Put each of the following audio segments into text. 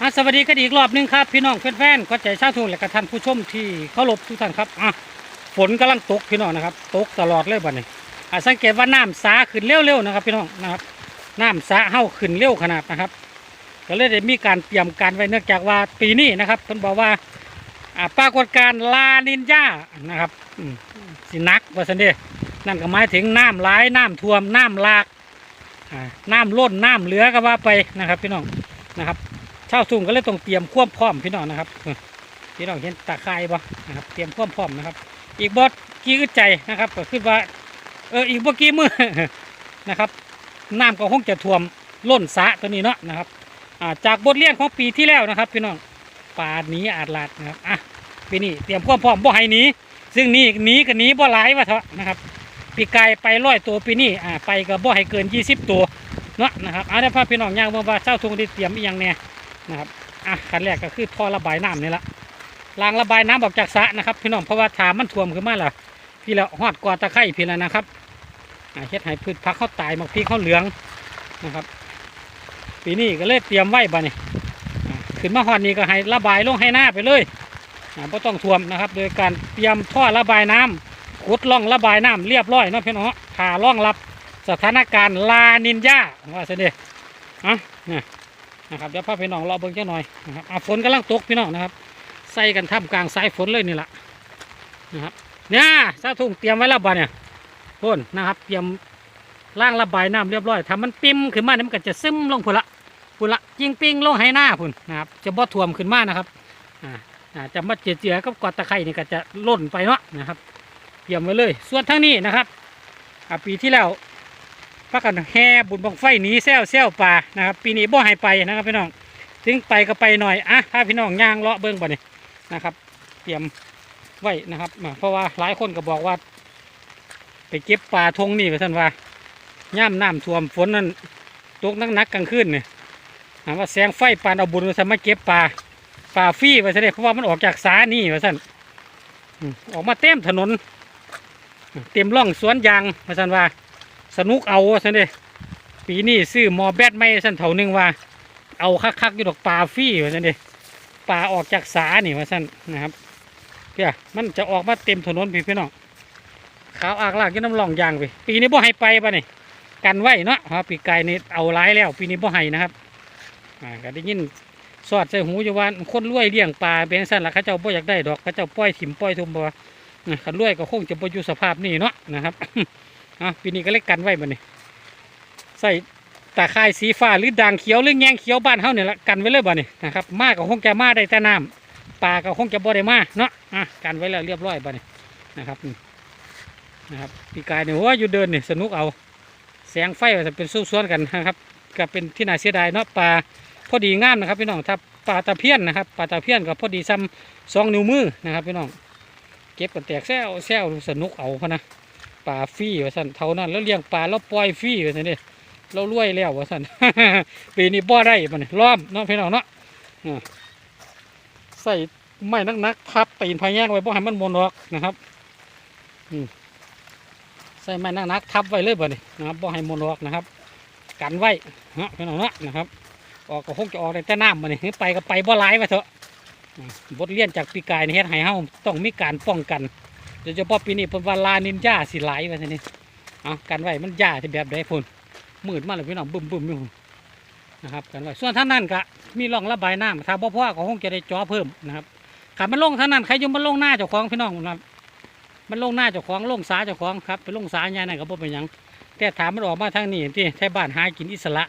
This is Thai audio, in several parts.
อะสวัสดีกันอีกรอบหนึงครับ พี่น้องแฟนๆเข้าใจชาวทุ่งและก็ท่านผู้ชมที่เคารพทุกท่านครับอะฝนกำลังตกพี่น้องนะครับ ตกตลอดเลยบัดนี้อะสังเกตว่าน้ำสาขึ้นเร็วๆนะครับ พี่น้องนะครับน้ำสาเห่าขึ้นเร็วขนาดนะครับ ก็เลยได้มีการเตรียมการไว้เนื่องจากว่าปีนี้นะครับเพิ่นบอกว่าอ่าปรากฏการณ์ลานินยานะครับสินักว่าสันเดนั่นก็หมายถึงน้ำหลายน้ำท่วมน้ำหลากอ่าน้ำล้นน้ำเหลือก็ว่าไปนะครับ พี่น้องนะครับ ชาวทุ่งก็เลยต้องเตรียมควบพร้อมพี่น้องนะครับเออพี่น้องเห็นตาคายบ่นะครับ เตรียมควบพร้อมนะครับ อีกบอสกี้อึดใจนะครับก็คือว่า เอออีกบ่กี่มือนะครับน้ำก็คงจะท่วมล้นสะตัวนี้เนาะนะครับาจากบทเรียนของปีที่แล้วนะครับ พี่น้องป่าหนีอาดลาดนะครับอะปีนี้เตรียมความพร้อมบ่ให้หนีซึ่งนี่หนีก็หนีบ่หลายวะเถอะนะครับปีกายไปร้อยตัวปีนี้อ่าไปก็บ่ให้เกิน 20 ตัวเนาะนะครับเอาได้พาพี่น้องย่างว่าเจ้าทุงได้เตรียมอีหยังแน่ นะครับอะขั้นแรกก็คือท่อระบายน้ำนี่ละรางระบายน้ำออกจากสระนะครับ พี่น้องเพราะว่าถามมันท่วมขึ้นมาล้วพี่ละหอดกว่าตะไคร่พี่แล้วนะครับเฮ็ดให้พืชพักเขาตายหมากพี่เขาเหลืองนะครับ ปีนี้ก็เลยเตรียมไว้บ่เนี่อ่าขึ้นมาหอดนี้ก็ให้ระบายลงให้หน้าไปเลยอ่าบ่ต้องท่วมนะครับ โดยการเตรียมท่อระบายน้ำขุดร่องระบายน้ำเรียบร้อยนะพี่น้องเนาะผ่าร่องรับสถานการณ์ลานินยาว่าเสด็จอะเนี่ย นะครับเดี๋ยวพาพี่น้องรอเบิ่งเจ้าหน่อยนะครับอะฝนกำลังตกพี่น้องนะครับ ใส่กันท่ามกลางสายฝนเลยนี่แหละนะครับเนี่ยซาทุ่งเตรียมไว้แล้วบ่เนี่ยพ่นนะครับ เตรียมล่างระบายน้ำเรียบร้อยถ้ามันปิ่มขึ้นมาเนี่ยมันก็จะซึมลงพุ่นละพุ่นละยิงปิ้งลงให้หน้าพุ่นนะครับจะบ่ท่วมขึ้นมานะครับอ่าอ่าจะมาเจือๆกับกอดตะไคร่นี่ก็จะล่นไปเนาะนะครับเตรียมไว้เลย ส่วนทั้งนี้นะครับอ่าปีที่แล้ว พักกันแห่บุญบังไฟหนีแซวแซวป่านะครับ ปีนี้บ่ให้ไปนะครับพี่น้องถึงไปก็ไปหน่อยอะถ้าพี่น้องย่างเลาะเบิ้งบ่นี่นะครับ เตรียมไว้นะครับเพราะว่าหลายคนก็บอกว่า ไปเก็บปลาทงนี่ไปท่านว่าย่ำน้ำท่วมฝนนั่นตกนักๆกลางคืนเนี่ยถามว่าแสงไฟปานเอาบุญมาสั่นมาเก็บปลาปลาฟรีไปซะเลยเพราะว่ามันออกจากสานี่มาสั่นอออกมาเต็มถนน เต็มร่องสวนยางมาสั่นว่า สนุกเอาสันเลยปีนี้ซื้อมอแบตไม่สันเท่านึงว่า เอาคักๆอยู่ดอกปลาฟรีว่สันเลยปลาออกจากสานี่ว่าสันนะครับเพี่ยมันจะออกมาเต็มถนนพี่พี่น้องขาวอากลากยี่น้ำร่องยางไปปีนี้บ่ให้ไปปะนี่กันไว้เนาะพราะปีกไก่นี่เอาร้ายแล้ว ปีนี้บ่ให้นะครับอ่าก็ได้ยินสอดใส่หูอยู่ว่าคนรวยเลี้ยงปลาเป็นสั้นละเขาเจ้าบ่อยากได้ดอกเขาเจ้าปล่อยถิ่มปล่อยทุ่มบ่ว่าอ่าคันรวยก็คงจะบ่อยู่สภาพนี้เนาะนะครับ อะปีนี้ก็เลยกันไว้บัดนี้ใส่ตาข่ายสีฟ้าหรือด่างเขียวหรือแงงเขียวบ้านเฮาเนี่ยละกันไว้เลยบ่นี่นะครับมาก็คงจะมาได้แต่น้ำปลาก็คงจะบ่ได้มาเนาะอะกันไว้แล้วเรียบร้อยบัดนี้นะครับนี่นะครับปีกายเนี่ยว่าอยู่เดินเนี่ยสนุกเอาแสงไฟจะเป็นสู้สวนกันนะครับก็เป็นที่น่าเสียดายเนาะปลาพอดีงามนะครับพี่น้องถ้าปลาตะเพียนนะครับปลาตะเพียนก็พอดีซ้ำสองนิ้วมือนะครับพี่น้องเก็บกันแตกแซวแซวสนุกเอาพะนะ ปลาฟรีว่าสันเท่านั้น แล้วเลี้ยงปลาแล้วปล่อยฟรีว่าสันนี่เรารวยแล้วว่าสันปีนี้บ่ได้มันล้อมเนาะพี่น้องเนาะใส่ไม้นักๆพับตีนพญานไว้บ่ให้มันมนออกนะครับใส่ไม้นักๆทับไว้เลยบ่นี่นะครับบ่ให้มนออกนะครับ กันไว้เนาะพี่น้องเนาะนะครับ ออกก็คงจะออกได้แต่น้ำบ่นี่ไปก็ไปบ่หลายไปเถอะบทเรียนจากปีกายนี่เฮ็ดให้เฮาต้องมีการป้องกัน ยเฉพาะปีนี้เพิ่นว่าลานินจาสิหลายว่าซั่นนี่เอากันไหวมันยาที่แบบใดพุ่นมืดมาแล้วพี่น้องบึ้มบึ้มอยู่นนะครับกันไหวส่วนท่านนั้นก็มีร่องระบายน้ำถ้าบ่พ่อก็คงจะได้จ่อเพิ่มนะครับขับมันลงท่านนั้นใครยู่มันลงหน้าเจ้าของพี่น้องนะครับมันลงหน้าเจ้าของลงสาเจ้าของครับไปลงสาใหญ่นั่นก็บ่เป็นยังแต่ถามมันออกมาทางนี้ที่แถวบ้านหากินอิสระ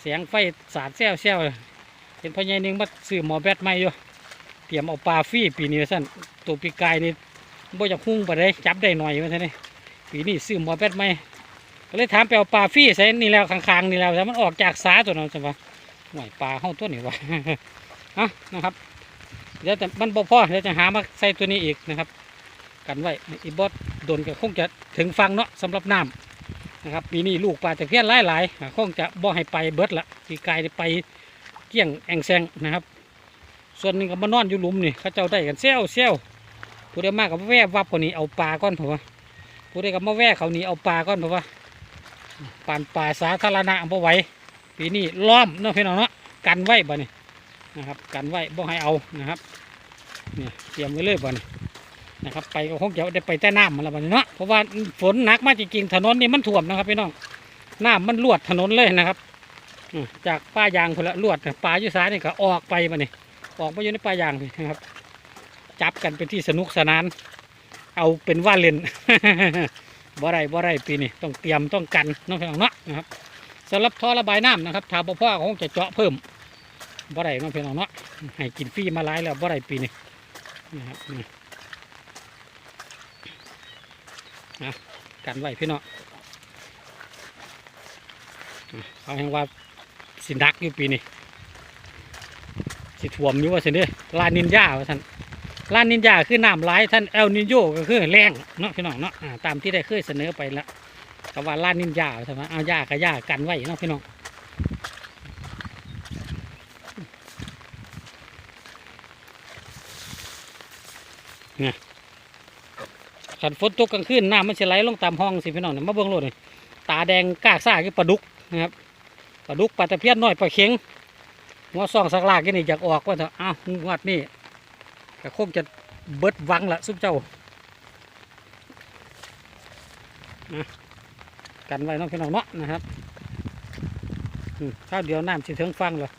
เสียงไฟสาดแซวแซวเห็นพ่อใหญ่นึงมาซื้อหมอแบตใหม่อยู่เตรียมเอาปลาฟรีปีนี้ว่าซั่นตัวปีกายนี่ บ่อยากหุ้งไปได้จับได้หน่อยว่าซั่นนี่ปีนี้ซื้อหมอแบตใหม่ก็เลยถามไปเอาปลาฟรีใส่นี่แล้วข้างๆนี่แล้วแต่มันออกจากสาตัวนั้นจังวะห่วยปลาห้องตัวนี้วะอะนะครับเดี๋ยวแต่มันบ่พอเดี๋ยวจะหามาใส่ตัวนี้อีกนะครับ กันไว้อีบอสโดนก็คงจะถึงฟังเนาะสำหรับน้ำนะครับปีนี้ลูกปลาตะเพียนหลายๆคงจะบ่ให้ไปเบิดละปีกายได้ไปเกี่ยงแองแซงนะครับ ส่วนนึงก็มานอนอยู่หลุมนี่เขาเจ้าได้กันเซลเซล ผู้ใดมากกับแว่วับคนนี้เอาปลาก้อนเถอะวะผู้ใดก็มาแว่เขานี่เอาปลาก้อนเถอะวปานป่าสาธารณะบ่ไหวปีนี้ล้อมเนาะพี่น้องเนาะกันไว้บ่นี่นะครับกันไว้บ่ให้เอานะครับเนี่ยเตรียมไว้เลยบ่เนี่นะครับไปก็คงจะได้ไปแต่น้ำมันละบ่เนี่เนาะเพราะว่าฝนหนักมากจริงๆถนนนี่มันท่วมนะครับพี่น้องน้ำมันลวดถนนเลยนะครับจากป้ายางพนละลวดปลายู่ซ้านี่ก็ออกไปบ่เนี่ออกไปอยู่ในป้ายางนี่นะครับ จับกันเป็นที่สนุกสนาน เอาเป็นว่าเล่นบ่ไรบ่ไรปีนี้ต้องเตรียมต้องกันน้องพี่น้องเนาะนะครับสำหรับท่อระบายน้ำนะครับ ถาบ่พ่อคงจะเจาะเพิ่มบ่ไรน้องพี่น้องเนาะให้กินฟรีมาหลายแล้วบ่ไรปีนี้นะครับนี่นะกันไว้พี่น้องอะเอาแห่งว่าสินดักอยู่ปีนี้สิท่วมอยู่ว่าสิเด้ลานนินยาว่าท่าน ลานนินจาคือน้ำไหลายท่านเอลนินโยก็คือแรงเนาะพี่น้องเนาะตามที่ได้เคยเสนอไปแล้วแต่ว่าลานนินจาใช่ไหมเอาหญ้ากับหญ้ากันไว้เนาะพี่น้องเนี่ยขันฝนตกกลางคืนน้ำมันจะไหลลงตามห้องสิพี่น้องเนี่ยมาเบิ่งโลดนี่ตาแดงกากซ่าคือปลาดุกนะครับปลาดุกปลาตะเพียนน้อยปลาเข็งหัวซองสักลากกี่นี่อยากออกว่าเถอะอ้าวงวดนี่ ก็คงจะเบิดวังละสุกเจ้านะกันไว้น้องพี่น้องเนาะนะครับข้าวเดียวน้ำสิถึงฟังเลย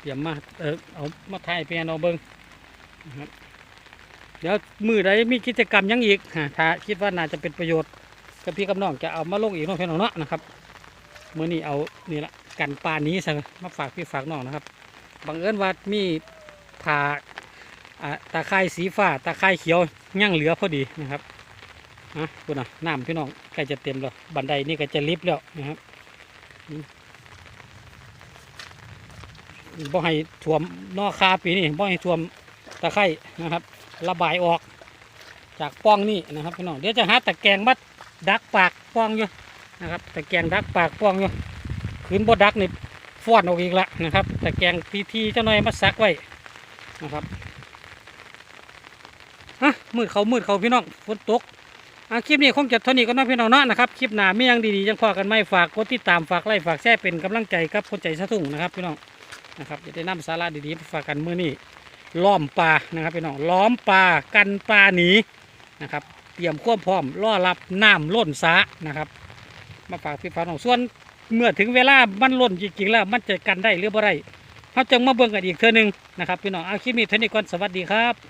เตรียมมาเออเอามาถ่ายเพียโนเบิงนะครับเดี๋ยวมือใดมีกิจกรรมยังอีกฮะถ้าคิดว่าน่าจะเป็นประโยชน์กับพี่กับน้องจะเอามาลงอีกน้องพี่น้องเนาะนะครับ เมื่อนี้เอานี่ละกันปลานี้ซะมมาฝากพี่ฝากน้องนะครับบังเอิญว่ามีผ่าตาไคร่สีฟ้าตาไคร่เขียวย่างเหลือพอดีนะครับอะคุณน่ะน้ำพี่น้องใกล้จะเต็มแล้วบันไดนี่ก็จะลิฟต์แล้วนะครับบ่ให้ท่วมนอคาปีนี้บ่ให้ท่วมตะไคร่นะครับ ระบายออกจากป้องนี่นะครับพี่น้องเดี๋ยวจะหาตะแกรงมัดดักปากป้องอยู่ นะครับตะแกรงดักปากป้องอยู่ขืนบดดักนี่ฟอนออกอีกละนะครับตะแกรงทีทีเจ้าหน่อยมาซักไว้นะครับฮะมืดเขามืดเขาพี่น้องฝนตกอะคลิปนี้คงจะเท่านี้ก็น้องพี่น้องเนาะนะครับคลิปหน้ามียังดีๆยังพอกันไหมฝากกดติดตามฝากไลค์ฝากแชร์เป็นกำลังใจกับคนใจสะทุ่งนะครับพี่น้องนะครับจะได้นำสาระดีๆฝากกันมื้อนี้ล้อมปลานะครับพี่น้องล้อมปลากันปลาหนีนะครับเตรียมควบพร้อมล่อรับน้ำล้นสานะครับ มาฝากพี่ฝาน้องส่วนเมื่อถึงเวลามันล้นจริงๆแล้วมันจะกันได้หรือบ่ได้เขาจึงมาเบิ่งกันอีกเทื่อหนึงนะครับพี่น้องเอาคลิปนี้เท่านี้ก่อนสวัสดีครับ